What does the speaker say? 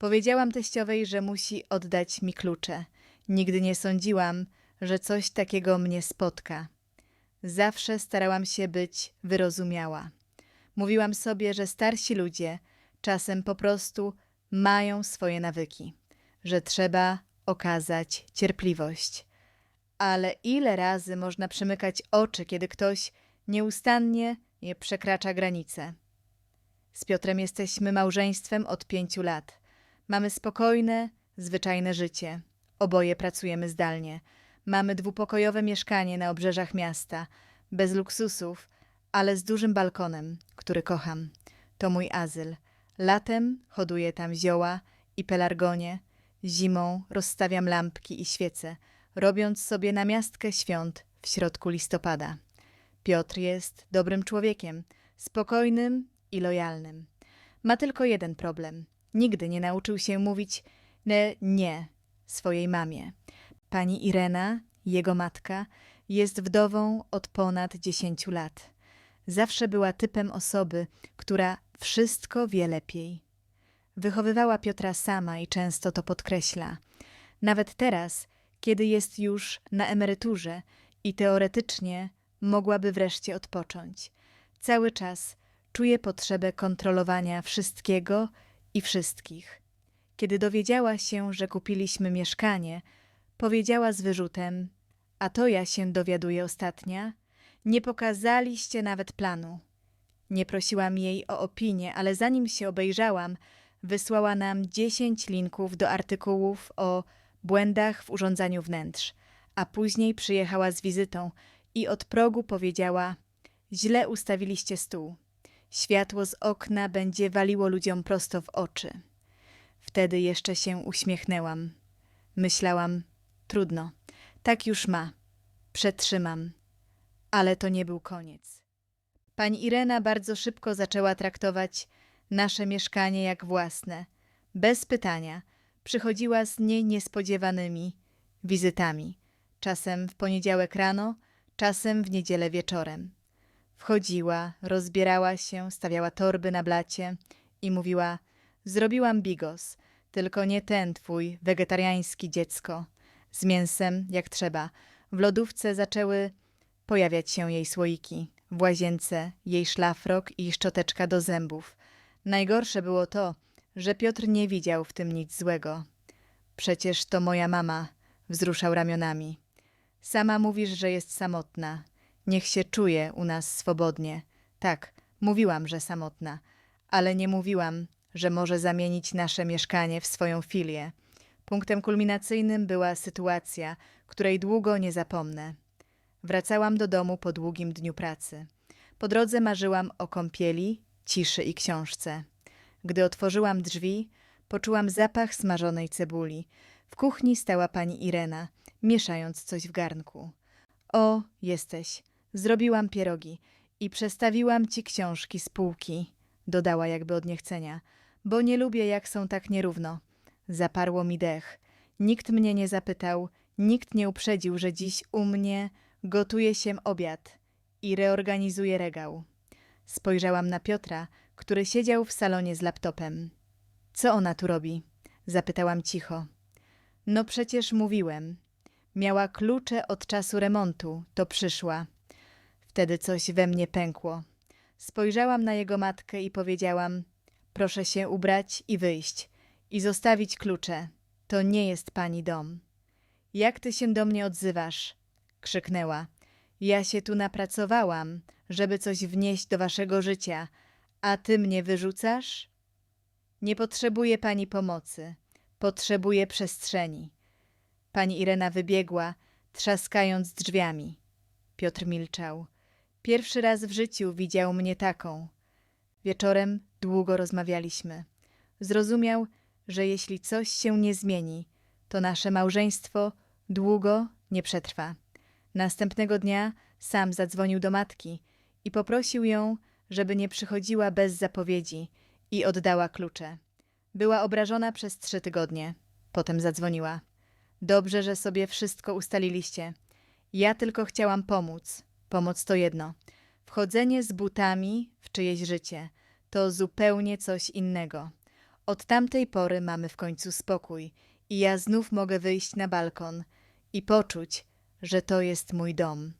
Powiedziałam teściowej, że musi oddać mi klucze. Nigdy nie sądziłam, że coś takiego mnie spotka. Zawsze starałam się być wyrozumiała. Mówiłam sobie, że starsi ludzie czasem po prostu mają swoje nawyki, że trzeba okazać cierpliwość. Ale ile razy można przymykać oczy, kiedy ktoś nieustannie nie przekracza granice? Z Piotrem jesteśmy małżeństwem od pięciu lat. Mamy spokojne, zwyczajne życie. Oboje pracujemy zdalnie. Mamy dwupokojowe mieszkanie na obrzeżach miasta, bez luksusów, ale z dużym balkonem, który kocham. To mój azyl. Latem hoduję tam zioła i pelargonie, zimą rozstawiam lampki i świece, robiąc sobie namiastkę świąt w środku listopada. Piotr jest dobrym człowiekiem, spokojnym i lojalnym. Ma tylko jeden problem. Nigdy nie nauczył się mówić nie swojej mamie. Pani Irena, jego matka, jest wdową od ponad dziesięciu lat. Zawsze była typem osoby, która wszystko wie lepiej. Wychowywała Piotra sama i często to podkreśla. Nawet teraz, kiedy jest już na emeryturze i teoretycznie mogłaby wreszcie odpocząć. Cały czas czuje potrzebę kontrolowania wszystkiego i wszystkich. Kiedy dowiedziała się, że kupiliśmy mieszkanie, powiedziała z wyrzutem: A to ja się dowiaduję ostatnia. Nie pokazaliście nawet planu. Nie prosiłam jej o opinię, ale zanim się obejrzałam, wysłała nam 10 linków do artykułów o błędach w urządzaniu wnętrz, a później przyjechała z wizytą i od progu powiedziała: Źle ustawiliście stół. Światło z okna będzie waliło ludziom prosto w oczy. Wtedy jeszcze się uśmiechnęłam. Myślałam: Trudno, tak już ma. Przetrzymam. Ale to nie był koniec. Pani Irena bardzo szybko zaczęła traktować nasze mieszkanie jak własne. Bez pytania przychodziła z niej niespodziewanymi wizytami. Czasem w poniedziałek rano, czasem w niedzielę wieczorem. Wchodziła, rozbierała się, stawiała torby na blacie i mówiła: Zrobiłam bigos, tylko nie ten twój wegetariański dziecko. Z mięsem, jak trzeba. W lodówce zaczęły pojawiać się jej słoiki. W łazience jej szlafrok i szczoteczka do zębów. Najgorsze było to, że Piotr nie widział w tym nic złego. Przecież to moja mama, wzruszał ramionami. Sama mówisz, że jest samotna. Niech się czuje u nas swobodnie. Tak, mówiłam, że samotna, ale nie mówiłam, że może zamienić nasze mieszkanie w swoją filię. Punktem kulminacyjnym była sytuacja, której długo nie zapomnę. Wracałam do domu po długim dniu pracy. Po drodze marzyłam o kąpieli, ciszy i książce. Gdy otworzyłam drzwi, poczułam zapach smażonej cebuli. W kuchni stała pani Irena, mieszając coś w garnku. O, jesteś. Zrobiłam pierogi i przestawiłam ci książki z półki, dodała jakby od niechcenia, bo nie lubię, jak są tak nierówno. Zaparło mi dech. Nikt mnie nie zapytał, nikt nie uprzedził, że dziś u mnie gotuje się obiad i reorganizuje regał. Spojrzałam na Piotra, który siedział w salonie z laptopem. Co ona tu robi? Zapytałam cicho. No przecież mówiłem. Miała klucze od czasu remontu, to przyszła. Wtedy coś we mnie pękło. Spojrzałam na jego matkę i powiedziałam: Proszę się ubrać i wyjść, i zostawić klucze. To nie jest pani dom. Jak ty się do mnie odzywasz? krzyknęła. Ja się tu napracowałam, żeby coś wnieść do waszego życia, a ty mnie wyrzucasz? Nie potrzebuje pani pomocy, potrzebuje przestrzeni. Pani Irena wybiegła, trzaskając drzwiami. Piotr milczał. Pierwszy raz w życiu widział mnie taką. Wieczorem długo rozmawialiśmy. Zrozumiał, że jeśli coś się nie zmieni, to nasze małżeństwo długo nie przetrwa. Następnego dnia sam zadzwonił do matki i poprosił ją, żeby nie przychodziła bez zapowiedzi i oddała klucze. Była obrażona przez trzy tygodnie. Potem zadzwoniła. Dobrze, że sobie wszystko ustaliliście. Ja tylko chciałam pomóc. Pomoc to jedno. Wchodzenie z butami w czyjeś życie to zupełnie coś innego. Od tamtej pory mamy w końcu spokój i ja znów mogę wyjść na balkon i poczuć, że to jest mój dom.